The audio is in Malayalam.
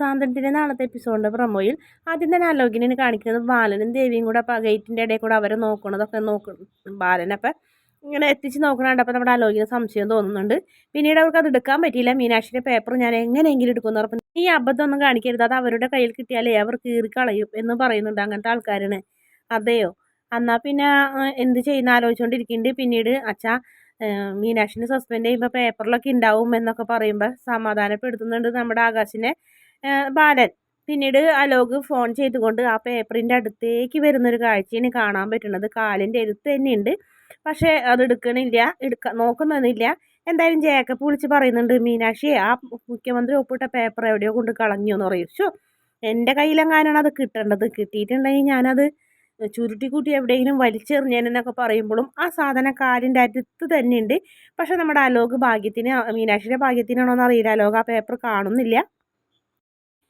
സാന്ത്വനത്തിന്റെ നാളത്തെ എപ്പിസോഡിന്റെ പ്രമോയിൽ ആദ്യം തന്നെ അലോകിനെ കാണിക്കുന്നത്. ബാലനും ദേവിയും കൂടെ അപ്പോൾ ഗേറ്റിന്റെ ഇടയിൽ കൂടെ അവരെ നോക്കണതൊക്കെ നോക്കും. ബാലനപ്പം ഇങ്ങനെ എത്തിച്ച് നോക്കണുണ്ട് അപ്പോൾ നമ്മുടെ അലോകിന് സംശയം തോന്നുന്നുണ്ട്. പിന്നീട് അവർക്ക് അത് എടുക്കാൻ പറ്റിയില്ല. മീനാക്ഷിയുടെ പേപ്പർ ഞാൻ എങ്ങനെയെങ്കിലും എടുക്കുമെന്ന് പറഞ്ഞു ഈ അബദ്ധമൊന്നും കാണിക്കരുത്. അത് അവരുടെ കയ്യിൽ കിട്ടിയാലേ അവർ കീറി കളയും എന്ന് പറയുന്നുണ്ട് അങ്ങനത്തെ ആൾക്കാരാണ്. അതെയോ? എന്നാൽ പിന്നെ എന്ത് ചെയ്യുന്ന ആലോചിച്ചുകൊണ്ടിരിക്കുന്നുണ്ട് പിന്നീട് അച്ഛാ മീനാക്ഷിനെ സസ്പെൻഡ് ചെയ്യുമ്പോൾ പേപ്പറിലൊക്കെ ഉണ്ടാവും എന്നൊക്കെ പറയുമ്പോൾ സമാധാനപ്പെടുത്തുന്നുണ്ട് നമ്മുടെ ആകാശിനെ. ബാലൻ. പിന്നീട് അലോക് ഫോൺ ചെയ്തുകൊണ്ട് ആ പേപ്പറിന്റെ അടുത്തേക്ക് വരുന്നൊരു കാഴ്ചയാണ് കാണാൻ പറ്റുന്നത്. കാലിന്റെ എഴുത്ത് തന്നെയുണ്ട്. പക്ഷേ അത് എടുക്കണില്ല. എടുക്ക നോക്കുന്നൊന്നുമില്ല. എന്തായാലും ജേക്കപ്പ് വിളിച്ച് പറയുന്നുണ്ട് മീനാക്ഷി ആ മുഖ്യമന്ത്രി ഒപ്പിട്ട പേപ്പർ എവിടെയോ കൊണ്ട് കളഞ്ഞു എന്ന് പറയും. ഷോ എന്റെ കയ്യിലെങ്ങാനാണ് അത് കിട്ടേണ്ടത്? കിട്ടിയിട്ടുണ്ടെങ്കിൽ ഞാനത് ചുരുട്ടിക്കൂട്ടി എവിടെയെങ്കിലും വലിച്ചെറിഞ്ഞേനെന്നൊക്കെ പറയുമ്പോഴും ആ സാധനം കാലിന്റെ അടുത്ത് തന്നെയുണ്ട്. പക്ഷേ നമ്മുടെ അലോക് ഭാഗ്യത്തിന് മീനാക്ഷിയുടെ ഭാഗ്യത്തിനാണോ എന്നറിയില്ല അലോക് ആ പേപ്പർ കാണുന്നില്ല.